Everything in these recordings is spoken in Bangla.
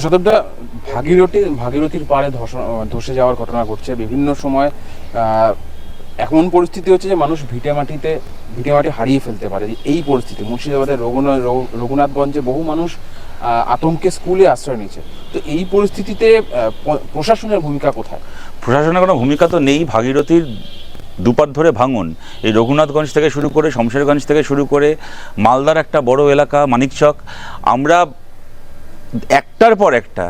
শতাব্দা, ভাগীরথী, ভাগীরথীর পাড়ে ধস- যাওয়ার ঘটনা ঘটছে বিভিন্ন সময়। এমন পরিস্থিতি হচ্ছে যে মানুষ ভিটে মাটিতে, ভিটে মাটি হারিয়ে ফেলতে পারে। এই পরিস্থিতি, মুর্শিদাবাদের রঘুনাথ রঘুনাথগঞ্জে বহু মানুষ আতঙ্কে স্কুলে আশ্রয় নিচ্ছে তো এই পরিস্থিতিতে প্রশাসনের ভূমিকা কোথায়? প্রশাসনের কোনো ভূমিকা তো নেই, ভাগীরথীর দুপার ধরে ভাঙন। এই রঘুনাথগঞ্জ থেকে শুরু করে, শমশেরগঞ্জ থেকে শুরু করে, মালদার একটা বড় এলাকা, মানিকচক। আমরা একটার পর একটা,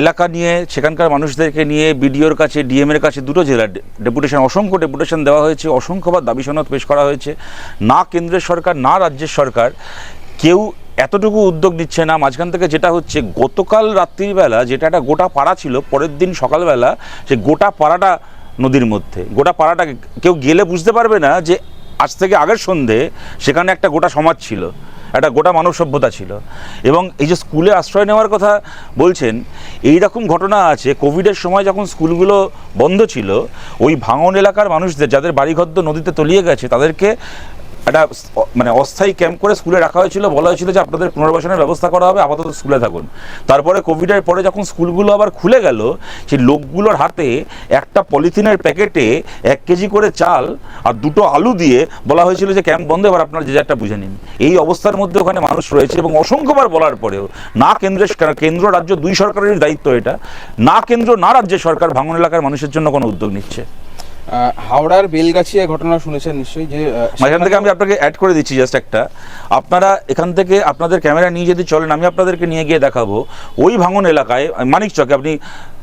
এলাকা নিয়ে, সেখানকার মানুষদেরকে নিয়ে, বিডিওর কাছে, ডিএমের কাছে দুটো জেলার ডেপুটেশন, অসংখ্য ডেপুটেশন দেওয়া হয়েছে অসংখ্যবার দাবি সনদ পেশ করা হয়েছে। না কেন্দ্রের সরকার, না রাজ্যের সরকার, কেউ এতটুকু উদ্যোগ নিচ্ছে না। মাঝখান থেকে যেটা হচ্ছে, গতকাল রাত্রিবেলা যেটা একটা গোটা পাড়া ছিল, পরের দিন সকালবেলা, সে গোটা পাড়াটা নদীর মধ্যে। গোটা পাড়াটা কেউ গেলে বুঝতে পারবে না যে আজ থেকে আগের সন্ধে সেখানে একটা গোটা সমাজ ছিল, একটা গোটা মানব সভ্যতা ছিল। এবং এই যে স্কুলে আশ্রয় নেওয়ার কথা বলছেন, এই রকম ঘটনা আছে, কোভিডের সময় যখন স্কুলগুলো বন্ধ ছিল, ওই ভাঙন এলাকার মানুষদের, যাদের বাড়িঘর নদীতে তলিয়ে গেছে, তাদেরকে একটা মানে অস্থায়ী ক্যাম্প করে স্কুলে রাখা হয়েছিল। বলা হয়েছিল যে আপনাদের পুনর্বাসনের ব্যবস্থা করা হবে, আপাতত স্কুলে থাকুন। তারপরে কোভিডের পরে যখন স্কুলগুলো আবার খুলে গেল, সেই লোকগুলোর হাতে একটা পলিথিনের প্যাকেটে এক কেজি করে চাল আর দুটো আলু দিয়ে বলা হয়েছিল যে ক্যাম্প বন্ধ, এবার আপনারা যে যারটা বুঝে নিন। এই অবস্থার মধ্যে ওখানে মানুষ রয়েছে এবং অসংখ্যবার বলার পরেও না কেন্দ্রের কেন্দ্র রাজ্য দুই সরকারের দায়িত্ব এটা। না কেন্দ্র, না রাজ্যের সরকার ভাঙন এলাকার মানুষের জন্য কোনো উদ্যোগ নিচ্ছে। হাওড়ার বেলগাছিয়া ঘটনা শুনেছেন নিশ্চয়ই যে মাঝখান থেকে আমি আপনাকে অ্যাড করে দিচ্ছি জাস্ট একটা। আপনারা এখান থেকে আপনাদের ক্যামেরা নিয়ে যদি চলেন, আমি আপনাদেরকে নিয়ে গিয়ে দেখাবো। ওই ভাঙন এলাকায় মানিক চকে আপনি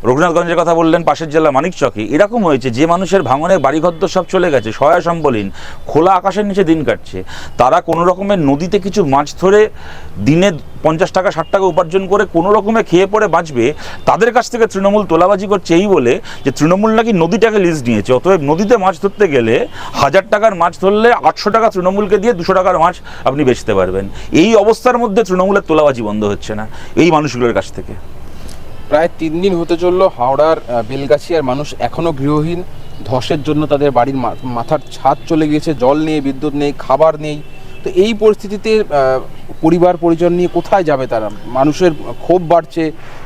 রঘুনাথগঞ্জের কথা বললেন পাশের জেলা মানিক চকে। এরকম হয়েছে, যে মানুষের ভাঙনে বাড়িঘদ্দ সব চলে গেছে, সহায় সম্বলীন, খোলা আকাশের নিচে দিন কাটছে। তারা কোনো রকমের নদীতে কিছু মাছ ধরে দিনে পঞ্চাশ টাকা, ষাট টাকা উপার্জন করে কোনো রকমে খেয়ে পড়ে বাঁচবে, তাদের কাছ থেকে তৃণমূল তোলাবাজি করছে এই বলে যে তৃণমূল নাকি নদীটাকে লিজ নিয়েছে। অতএব নদীতে মাছ ধরতে গেলে হাজার টাকার মাছ ধরলে আটশো টাকা তৃণমূলকে দিয়ে দুশো টাকার মাছ আপনি বেচতে পারবেন। এই অবস্থার মধ্যে তৃণমূলের তোলাবাজি বন্ধ হচ্ছে না, এই মানুষগুলোর কাছ থেকে। প্রায় তিন দিন হতে চলল হাওড়ার বেলগাছিয়ার মানুষ এখনও গৃহহীন। ধসের জন্য তাদের বাড়ির মাথার ছাদ চলে গিয়েছে, জল নেই, বিদ্যুৎ নেই, খাবার নেই। তো এই পরিস্থিতিতে পরিবার, পরিজন নিয়ে কোথায় যাবে তারা? মানুষের ক্ষোভ বাড়ছে।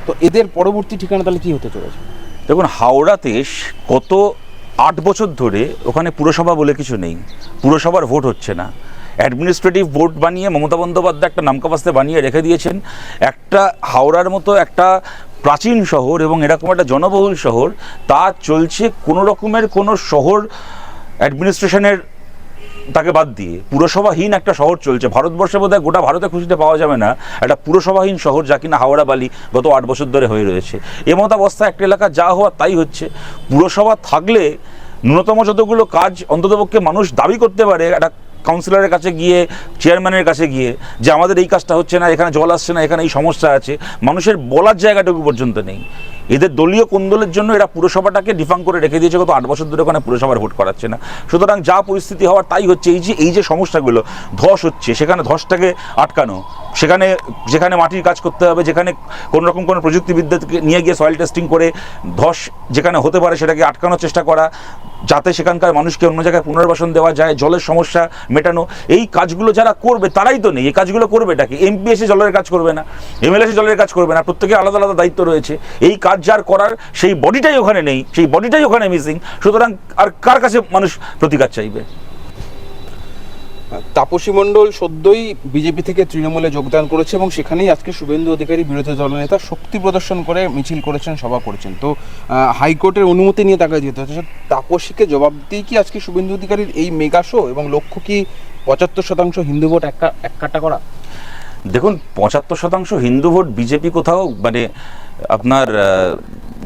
তো এদের পরবর্তী ঠিকানা তাহলে কী হতে চলেছে? দেখুন, হাওড়াতে গত আট বছর ধরে ওখানে পুরসভা বলে কিছু নেই। পুরসভার ভোট হচ্ছে না। অ্যাডমিনিস্ট্রেটিভ ভোট বানিয়ে মমতা বন্দ্যোপাধ্যায় একটা নামকাপাস্তে বানিয়ে রেখে দিয়েছেন। একটা হাওড়ার মতো একটা প্রাচীন শহর এবং এরকম একটা জনবহুল শহর, তা চলছে কোনো রকমের কোনো শহর অ্যাডমিনিস্ট্রেশনের তাকে বাদ দিয়ে। পুরসভাহীন একটা শহর চলছে। ভারতবর্ষে বোধহয় গোটা ভারতে খুশিতে পাওয়া যাবে না। একটা পুরসভাহীন শহর যা কিনা হাওড়া, বালি গত আট বছর ধরে হয়ে রয়েছে। এমত অবস্থা একটা এলাকা যা হওয়ার তাই হচ্ছে। পুরসভা থাকলে ন্যূনতম যতগুলো কাজ অন্ততপক্ষে মানুষ দাবি করতে পারে, একটা কাউন্সিলরের কাছে গিয়ে চেয়ারম্যানের কাছে গিয়ে যে আমাদের এই কাজটা হচ্ছে না, এখানে জল আসছে না, এখানে এই সমস্যা আছে, মানুষের বলার জায়গাটুকু পর্যন্ত নেই। এদের দলীয় কুন্দলের জন্য এরা পুরসভাটাকে ডিফাং করে রেখে দিয়েছে, গত আট বছর ধরে ওখানে পুরসভার ভোট করাচ্ছে না। সুতরাং যা পরিস্থিতি হওয়ার তাই হচ্ছে, এই যে এই যে সমস্যাগুলো, ধস হচ্ছে, সেখানে ধসটাকে আটকানো সেখানে, যেখানে মাটির কাজ করতে হবে, যেখানে কোনো রকম কোনো প্রযুক্তিবিদ্যাকে নিয়ে গিয়ে সয়েল টেস্টিং করে ধস যেখানে হতে পারে সেটাকে আটকানোর চেষ্টা করা, যাতে সেখানকার মানুষকে অন্য জায়গায় পুনর্বাসন দেওয়া যায়, জলের সমস্যা মেটানো, এই কাজগুলো যারা করবে, তারাই তো নেই, এই কাজগুলো করবে এটাকে এমপি এসে জলের কাজ করবে না এমএলএ এসে জলের কাজ করবে না প্রত্যেকের আলাদা আলাদা দায়িত্ব রয়েছে, এই কাজ যার করার সেই বডিটাই ওখানে নেই, সেই বডিটাই ওখানে মিসিং সুতরাং আর কার কাছে মানুষ প্রতিকার চাইবে? তাপসী মণ্ডল সদ্যই বিজেপি থেকে তৃণমূলে যোগদান করেছে এবং সেখানেই আজকে শুভেন্দু অধিকারী বিরোধী দলনেতা শক্তি প্রদর্শন করে মিছিল করেছেন, সভা করেছেন। তো হাইকোর্টের অনুমতি নিয়ে তাকে যেতে হচ্ছে। তাপসীকে জবাব দিয়ে কি আজকে শুভেন্দু অধিকারীর এই মেগা শো এবং লক্ষ্য কি পঁচাত্তর শতাংশ হিন্দু ভোট এক কাটা করা? দেখুন, পঁচাত্তর শতাংশ হিন্দু ভোট বিজেপি কোথাও মানে আপনার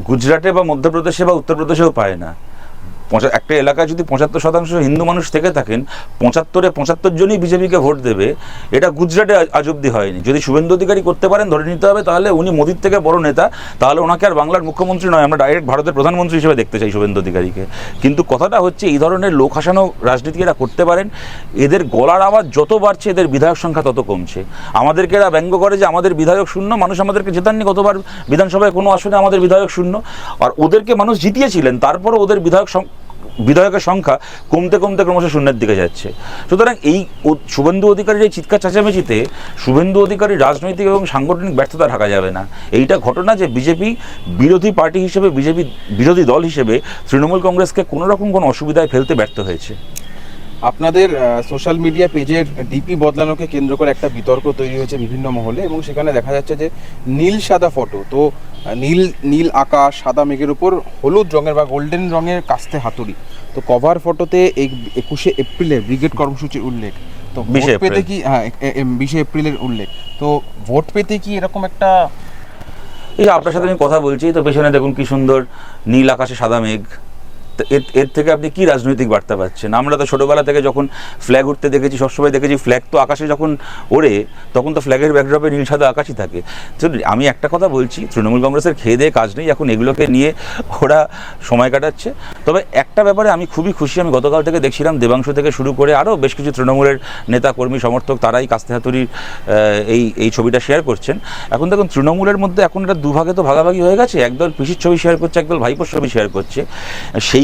গুজরাটে বা মধ্যপ্রদেশে বা উত্তরপ্রদেশেও পায় না। পঁচা- একটা এলাকায় যদি পঁচাত্তর শতাংশ হিন্দু মানুষ থেকে থাকেন, পঁচাত্তরে পঁচাত্তর জনই বিজেপিকে ভোট দেবে। এটা গুজরাটে আজ- অব্দি হয়নি। যদি শুভেন্দু অধিকারী করতে পারেন, ধরে নিতে হবে, তাহলে উনি মোদির থেকে বড় নেতা। তাহলে ওনাকে আর বাংলার মুখ্যমন্ত্রী নয়, আমরা ডাইরেক্ট ভারতের প্রধানমন্ত্রী হিসেবে দেখতে চাই শুভেন্দু অধিকারীকে। কিন্তু কথাটা হচ্ছে, এই ধরনের লোক হাসানো রাজনীতি এরা করতে পারেন। এদের গলার আওয়াজ যত বাড়ছে, এদের বিধায়ক সংখ্যা তত কমছে। আমাদেরকে এরা ব্যঙ্গ করে যে, আমাদের বিধায়ক শূন্য, মানুষ আমাদেরকে জেতাননি কতবার বিধানসভায় কোনো আসনে আমাদের বিধায়ক শূন্য। আর ওদেরকে মানুষ জিতিয়েছিলেন তারপরে ওদের বিধায়ক বিধায়কের সংখ্যা কমতে কমতে ক্রমশ শূন্যের দিকে যাচ্ছে। সুতরাং এই শুভেন্দু অধিকারীর এই চিৎকার চেঁচামেচিতে শুভেন্দু অধিকারী রাজনৈতিক এবং সাংগঠনিক ব্যর্থতা ঢাকা যাবে না। এইটা ঘটনা যে বিজেপি বিরোধী পার্টি হিসেবে, বিজেপি বিরোধী দল হিসেবে তৃণমূল কংগ্রেসকে কোনোরকম কোনো অসুবিধায় ফেলতে ব্যর্থ হয়েছে। আপনাদের সোশ্যাল মিডিয়া পেজের ডিপি বদলানোকে কেন্দ্র করে একটা বিতর্ক তৈরি হয়েছে বিভিন্ন মহলে এবং সেখানে দেখা যাচ্ছে যে নীল সাদা ফটো তো নীল নীল আকাশ সাদা মেঘের উপর হলুদ রঙের বা গোল্ডেন রঙের কাস্তে হাতুড়ি। তো কভার ফটোতে একুশে এপ্রিলে ব্রিগেড কর্মসূচির উল্লেখ তো ভোট 20 পেতে কি হ্যাঁ বিশে এপ্রিলের উল্লেখ তো ভোট পেতে কি এরকম একটা এই আপনার সাথে আমি কথা বলছি তো পেছনে দেখুন কি সুন্দর নীল আকাশে সাদা মেঘ। এর থেকে আপনি কি রাজনৈতিক বার্তা পাচ্ছেন? আমরা তো ছোটোবেলা থেকে যখন ফ্ল্যাগ উঠতে দেখেছি সবসময় দেখেছি ফ্ল্যাগ তো আকাশে যখন ওড়ে তখন তো ফ্ল্যাগের ব্যাকড্রপে নীল সাদা আকাশই থাকে। তো আমি একটা কথা বলছি তৃণমূল কংগ্রেসের খেয়ে দিয়ে কাজ নেই এখন এগুলোকে নিয়ে ওরা সময় কাটাচ্ছে। তবে একটা ব্যাপারে আমি খুবই খুশি আমি গতকাল থেকে দেখছিলাম দেবাংশু থেকে শুরু করে আরও বেশ কিছু তৃণমূলের নেতা কর্মী সমর্থক তারাই কাস্তে হাতুড়ির আহ, এই এই ছবিটা শেয়ার করছেন। এখন দেখুন তৃণমূলের মধ্যে এখন এটা দুভাগে তো ভাগাভাগি হয়ে গেছে একদল পিসির ছবি শেয়ার করছে একদল ভাইপোর ছবি শেয়ার করছে।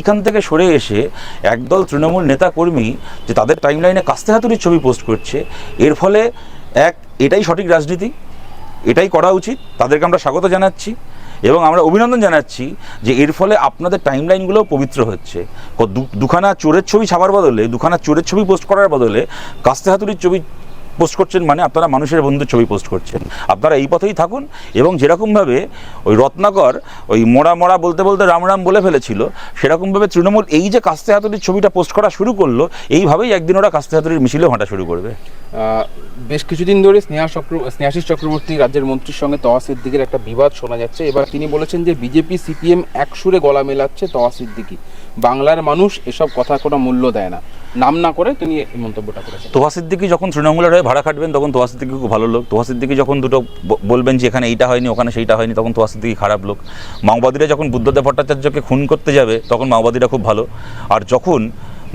সেইখান থেকে সরে এসে একদল তৃণমূল নেতা কর্মী যে তাদের টাইমলাইনে কাস্তে হাতুড়ির ছবি পোস্ট করছে, এর ফলে এক, এটাই সঠিক রাজনীতি, এটাই করা উচিত, তাদেরকে আমরা স্বাগত জানাচ্ছি এবং আমরা অভিনন্দন জানাচ্ছি যে এর ফলে আপনাদের টাইমলাইনগুলোও পবিত্র হচ্ছে। দুখানা চোরের ছবি ছাপার বদলে, দুখানা চোরের ছবি পোস্ট করার বদলে কাস্তে হাতুড়ির ছবি পোস্ট করছেন মানে আপনারা মানুষের বন্ধুর ছবি পোস্ট করছেন। আপনারা এই পথেই থাকুন এবং যেরকমভাবে ওই রত্নাকর, ওই মোড়া মোড়া বলতে বলতে রাম রাম বলে ফেলেছিল, সেরকমভাবে তৃণমূল এই যে কাস্তে হাতুড়ির ছবিটা পোস্ট করা শুরু করল, এইভাবেই একদিন ওরা কাস্তে হাতুড়ির মিছিলেও হাঁটা শুরু করবে। বেশ কিছুদিন ধরে স্নেহা চক্র, স্নেহাশিস চক্রবর্তী রাজ্যের মন্ত্রীর সঙ্গে তওয়া সিদ্দিকের একটা বিবাদ শোনা যাচ্ছে। এবার তিনি বলেছেন যে বিজেপি, সিপিএম একসুরে গলা মেলাচ্ছে তওয়া সিদ্দিকি। বাংলার মানুষ এসব কথা কোনো মূল্য দেয় না। নাম না করে তিনি এই মন্তব্যটা করেছেন। তোহা সিদ্দিকি যখন তৃণমূলের হয়ে ভাড়া খাটবেন, তখন তোহা সিদ্দিকি খুব ভালো লোক। তোহা সিদ্দিকি যখন দুটো বলবেন যে এখানে এইটা হয়নি, ওখানে সেইটা হয়নি, তখন তোহা সিদ্দিকি খারাপ লোক। মাওবাদীরা যখন বুদ্ধদেব ভট্টাচার্যকে খুন করতে যাবে, তখন মাওবাদীরা খুব ভালো। আর যখন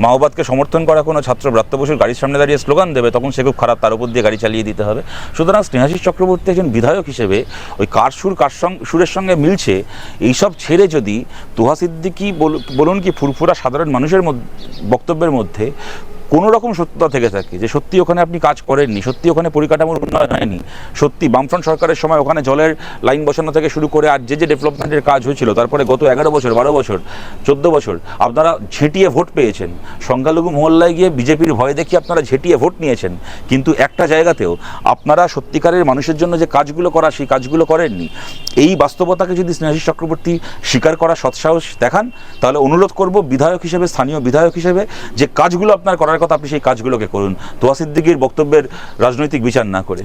মাওবাদকে সমর্থন করা কোনো ছাত্র ব্রাত্য বসুর গাড়ির সামনে দাঁড়িয়ে স্লোগান দেবে, তখন সে খুব খারাপ, তার উপর দিয়ে গাড়ি চালিয়ে দিতে হবে। সুতরাং স্নেহাশিস চক্রবর্তী একজন বিধায়ক হিসেবে ওই কার সুর কার সুরের সঙ্গে মিলছে। এইসব ছেড়ে যদি তুহাসিদ্দিকি বলুন কি, ফুরফুরা সাধারণ মানুষের বক্তব্যের মধ্যে কোনো রকম সত্যতা থেকে থাকে, যে সত্যি ওখানে আপনি কাজ করেননি, সত্যি ওখানে পরিকাঠামোর উন্নয়ন হয়নি, সত্যি বামফ্রন্ট সরকারের সময় ওখানে জলের লাইন বসানো থেকে শুরু করে আর যে যে ডেভেলপমেন্টের কাজ হয়েছিল, তারপরে গত এগারো বছর, বারো বছর, চোদ্দ বছর, আপনারা ঝেঁটিয়ে ভোট পেয়েছেন। সংখ্যালঘু মহল্লায় গিয়ে বিজেপির ভয় দেখিয়ে আপনারা ঝেঁটিয়ে ভোট নিয়েছেন, কিন্তু একটা জায়গাতেও আপনারা সত্যিকারের মানুষের জন্য যে কাজগুলো করা, সেই কাজগুলো করেননি। এই বাস্তবতাকে যদি স্নেহাশিস চক্রবর্তী স্বীকার করা সৎসাহস দেখান, তাহলে অনুরোধ করব বিধায়ক হিসেবে, স্থানীয় বিধায়ক হিসেবে যে কাজগুলো আপনার করার কথা আপনি সেই কাজগুলোকে করুন। তোয়া সিদ্দিকির বক্তব্যের রাজনৈতিক বিচার না করে।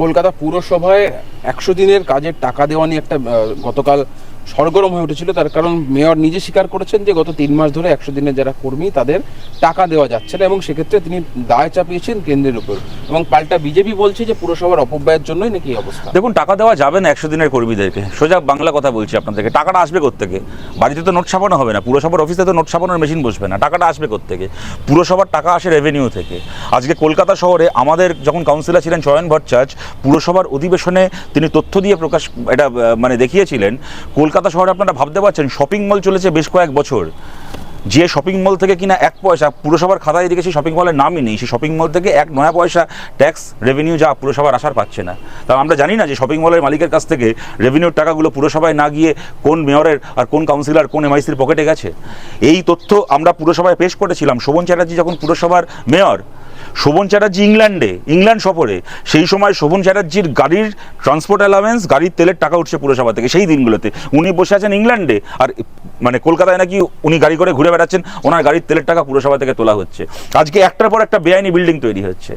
কলকাতা পুরসভায় একশো দিনের কাজের টাকা দেওয়া নিয়ে একটা গতকাল সরগরম হয়ে উঠেছিল। তার কারণ মেয়র নিজে স্বীকার করেছেন যে গত তিন মাস ধরে একশো দিনের যারা কর্মী, তাদের টাকা দেওয়া যাচ্ছে না এবং সেক্ষেত্রে তিনি দায় চাপিয়েছেন কেন্দ্রের উপর। এবং পাল্টা বিজেপি বলছে যে পুরসভার অপব্যয়ের জন্যই নাকি অবস্থা। দেখুন, টাকা দেওয়া যাবে না একশো দিনের কর্মীদেরকে। সোজা বাংলা কথা বলছি আপনাদেরকে। টাকাটা আসবে কোত্থেকে? বাড়িতে তো নোট ছাপানো হবে না। পুরসভার অফিসে তো নোট ছাপানোর মেশিন বসবে না। টাকাটা আসবে কোত্থেকে? পুরসভার টাকা আসে রেভিনিউ থেকে। আজকে কলকাতা শহরে আমাদের যখন কাউন্সিলর ছিলেন চয়ন ভট্টাচার্য, পুরসভার অধিবেশনে তিনি তথ্য দিয়ে প্রকাশ, এটা মানে দেখিয়েছিলেন। কলকাতা শহরে আপনারা ভাবতে পারছেন শপিং মল চলেছে বেশ কয়েক বছর। যে শপিং মল থেকে কিনা এক পয়সা, পুরসভার খাতায় এদিকে সেই শপিং মলের নামই নেই। সেই শপিং মল থেকে এক নয়া পয়সা ট্যাক্স রেভিনিউ যা পুরসভার আসার পাচ্ছে না। তা আমরা জানি না যে শপিং মলের মালিকের কাছ থেকে রেভিনিউর টাকাগুলো পুরসভায় না গিয়ে কোন মেয়রের আর কোন কাউন্সিলর কোন এমআইসির পকেটে গেছে। এই তথ্য আমরা পুরসভায় পেশ করেছিলাম। শোভন চ্যাটার্জি যখন পুরসভার মেয়র শোভন চ্যাটার্জি ইংল্যান্ডে, ইংল্যান্ড সফরে। সেই সময় শোভন চ্যাটার্জির গাড়ির ট্রান্সপোর্ট অ্যালাওয়েন্স গাড়ির তেলের টাকা উঠছে পুরসভা থেকে সেই দিনগুলোতে। উনি বসে আছেন ইংল্যান্ডে আর মানে কলকাতায় নাকি উনি গাড়ি করে ঘুরে বেড়াচ্ছেন, ওনার গাড়ির তেলের টাকা পুরসভা থেকে তোলা হচ্ছে। আজকে একটার পর একটা বেআইনি বিল্ডিং তৈরি হচ্ছে।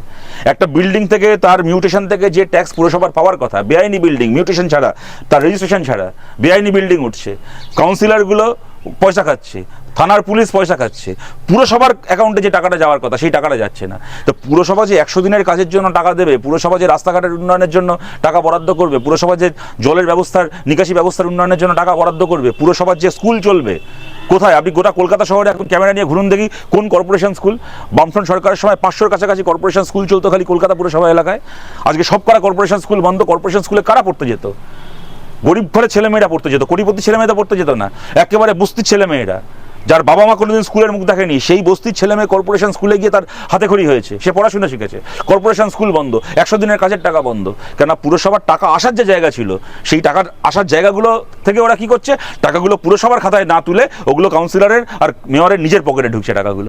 একটা বিল্ডিং থেকে তার মিউটেশন থেকে যে ট্যাক্স পুরসভার পাওয়ার কথা, বেআইনি বিল্ডিং মিউটেশন ছাড়া, তার রেজিস্ট্রেশন ছাড়া, বেআইনি বিল্ডিং উঠছে। কাউন্সিলরগুলো পয়সা খাচ্ছে। থানার পুলিশ পয়সা খাচ্ছে। পুরসভার অ্যাকাউন্টে যে টাকাটা যাওয়ার কথা, সেই টাকাটা যাচ্ছে না। তো পুরসভা যে একশো দিনের কাজের জন্য টাকা দেবে, পুরসভা যে রাস্তাঘাটের উন্নয়নের জন্য টাকা বরাদ্দ করবে, পুরসভা যে জলের ব্যবস্থার, নিকাশি ব্যবস্থার উন্নয়নের জন্য টাকা বরাদ্দ করবে, পুরসভার যে স্কুল চলবে, কোথায়? আপনি গোটা কলকাতা শহরে এখন ক্যামেরা নিয়ে ঘুরুন দেখি, কোন কর্পোরেশন স্কুল বামফ্রন্ট সরকারের সময় পাঁচশোর কাছাকাছি কর্পোরেশন স্কুল চলতো খালি কলকাতা পুরসভা এলাকায়। আজকে সব করা কর্পোরেশন স্কুল বন্ধ কর্পোরেশন স্কুলে কারা পড়তে যেত? গরিব ঘরে ছেলেমেয়েরা পড়তে যেত, কোটিপতি ছেলেমেয়েরা পড়তে যেত না। একেবারে বস্তির ছেলেমেয়েরা। যার বাবা মা কোনোদিন স্কুলের মুখ দেখেনি, সেই বস্তির ছেলে মেয়ে কর্পোরেশন স্কুলে গিয়ে তার হাতে খড়ি হয়েছে। সে পড়াশোনা শিখেছে। কর্পোরেশন স্কুল বন্ধ, একশো দিনের কাজের টাকা বন্ধ। কেন পুরসভার টাকা আসার যে জায়গা ছিল, সেই টাকার আসার জায়গাগুলো থেকে ওরা কি করছে? টাকাগুলো পুরসভার খাতায় না তুলে ওগুলো কাউন্সিলরের আর মেয়রের নিজের পকেটে ঢুকছে টাকাগুলো।